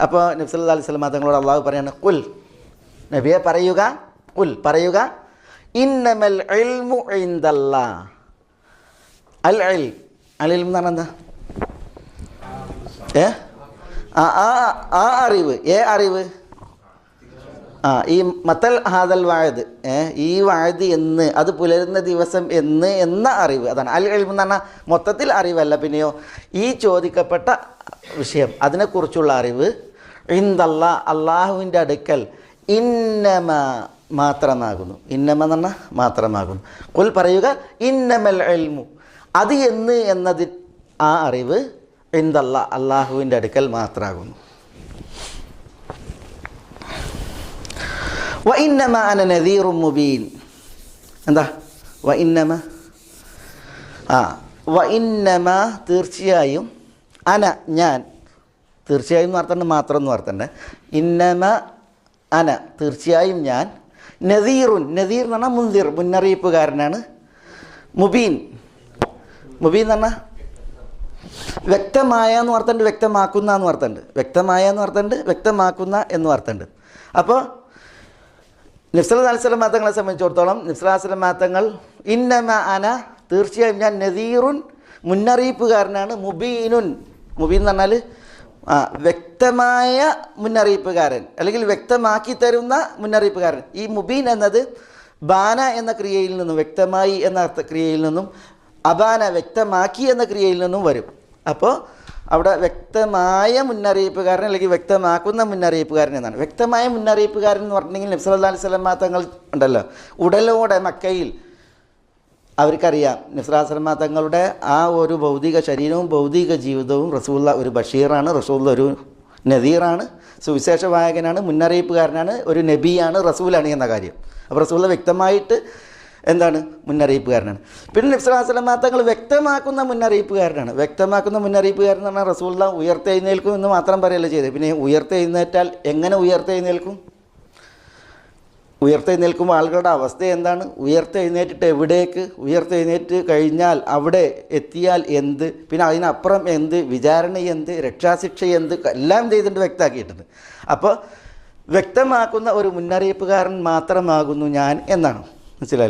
അപ്പോൾ നബ്സല്ലാ അലൈഹി സ്വലമ തങ്ങളോട് അള്ളാഹു പറയാണ് കുൽ നബിയെ പറയുക കുൽ പറയുക ഇന്നമൽ ഇൽമു ഇൻദല്ലാ അൽ അൽ പറഞ്ഞാൽ എന്താ? ഏ? ആ ആ അറിവ് ഏ അറിവ്? ആ ഈ മത്തൽ ഹാദൽ വാഴത് ഈ വാഴത് എന്ന് അത് പുലരുന്ന ദിവസം എന്ന് എന്ന അറിവ് അതാണ്. അൽ ഇൽം എന്ന് പറഞ്ഞാൽ മൊത്തത്തിൽ അറിവല്ല പിന്നെയോ ഈ ചോദിക്കപ്പെട്ട വിഷയം അതിനെക്കുറിച്ചുള്ള അറിവ് ഇന്ദല്ല അള്ളാഹുവിന്റെ അടുക്കൽ ഇന്നമ മാത്രമാകുന്നു. ഇന്നമ എന്ന് പറഞ്ഞാൽ മാത്രമാകുന്നു. കുൽ പറയുക ഇന്നമൽ ഇൽമു. അത് എന്ന് എന്നതി ആ അറിവ് ഇന്ദല്ല അള്ളാഹുവിന്റെ അടുക്കൽ മാത്രമാകുന്നു. വ ഇന്നമ അന നദീറും മുബീൻ. എന്താ? വ ഇന്നമ? ആ വ ഇന്നമ തീർച്ചയായും അന ഞാൻ തീർച്ചയായും പറഞ്ഞിട്ടുണ്ട് മാത്രം എന്ന് ഇന്നമ അന തീർച്ചയായും ഞാൻ. നദീറുൻ നദീർ എന്ന് പറഞ്ഞാൽ മുന്തിർ മുന്നറിയിപ്പുകാരനാണ്. മുബീൻ മുബീൻ എന്ന് പറഞ്ഞാൽ വ്യക്തമായ എന്ന് പറഞ്ഞിട്ടുണ്ട് വ്യക്തമാക്കുന്ന എന്ന് പറഞ്ഞിട്ടുണ്ട് വ്യക്തമായ എന്ന് പറഞ്ഞിട്ടുണ്ട് വ്യക്തമാക്കുന്ന എന്ന് പറഞ്ഞിട്ടുണ്ട് അപ്പോൾ നിഫ്സല അലിസ്ലം മാത്തങ്ങളെ സംബന്ധിച്ചിടത്തോളം നിഫ്സല മാത്തങ്ങൾ ഇന്നമ അന തീർച്ചയായും ഞാൻ നദീറുൻ മുന്നറിയിപ്പുകാരനാണ്. മുബീനുൻ മുബീൻ എന്ന് പറഞ്ഞാൽ ആ വ്യക്തമായ മുന്നറിയിപ്പുകാരൻ അല്ലെങ്കിൽ വ്യക്തമാക്കി തരുന്ന മുന്നറിയിപ്പുകാരൻ. ഈ മുബീൻ എന്നത് ബാന എന്ന ക്രിയയിൽ നിന്നും വ്യക്തമായി എന്ന അർത്ഥ ക്രിയയിൽ നിന്നും അബാന വ്യക്തമാക്കി എന്ന ക്രിയയിൽ നിന്നും വരും. അപ്പോൾ അവിടെ വ്യക്തമായ മുന്നറിയിപ്പുകാരൻ അല്ലെങ്കിൽ വ്യക്തമാക്കുന്ന മുന്നറിയിപ്പുകാരൻ എന്നാണ്. വ്യക്തമായ മുന്നറിയിപ്പുകാരൻ എന്ന് പറഞ്ഞിട്ടുണ്ടെങ്കിൽ നബ്സല്ലാ അലൈഹി സ്വലമ ഉണ്ടല്ലോ. ഉടലോടെ മക്കയിൽ അവർക്കറിയാം. നിസ്രാസലമ തങ്ങളുടെ ആ ഒരു ഭൗതിക ശരീരവും ഭൗതിക ജീവിതവും റസൂള്ള ഒരു ബഷീറാണ് റസൂള്ള ഒരു നദീറാണ് സുവിശേഷ വായകനാണ് മുന്നറിയിപ്പുകാരനാണ് ഒരു നബിയാണ് റസൂലാണ് എന്ന കാര്യം. അപ്പോൾ റസൂല വ്യക്തമായിട്ട് എന്താണ്? മുന്നറിയിപ്പുകാരനാണ്. പിന്നെ നിസ്രാസലമ തങ്ങൾ വ്യക്തമാക്കുന്ന മുന്നറിയിപ്പുകാരനാണ്. വ്യക്തമാക്കുന്ന മുന്നറിയിപ്പുകാരൻ എന്ന് പറഞ്ഞാൽ റസൂള്ള ഉയർത്തെഴുന്നേൽക്കും എന്ന് മാത്രം പറയല്ല ചെയ്തത്. പിന്നെ ഉയർത്തെഴുന്നേറ്റാൽ എങ്ങനെ ഉയർത്തെഴുന്നേൽക്കും ഉയർത്തെഴുന്നേൽക്കുമ്പോൾ ആളുകളുടെ അവസ്ഥ എന്താണ്? ഉയർത്തെഴുന്നേറ്റിട്ട് എവിടേക്ക്? ഉയർത്തെഴുന്നേറ്റ് കഴിഞ്ഞാൽ അവിടെ എത്തിയാൽ എന്ത്? പിന്നെ അതിനപ്പുറം എന്ത്? വിചാരണ എന്ത്? രക്ഷാശിക്ഷ എന്ത്? എല്ലാം ചെയ്തിട്ട് വ്യക്തമാക്കിയിട്ടുണ്ട്. അപ്പോൾ വ്യക്തമാക്കുന്ന ഒരു മുന്നറിയിപ്പുകാരൻ മാത്രമാകുന്നു ഞാൻ എന്നാണ്. മനസ്സിലായി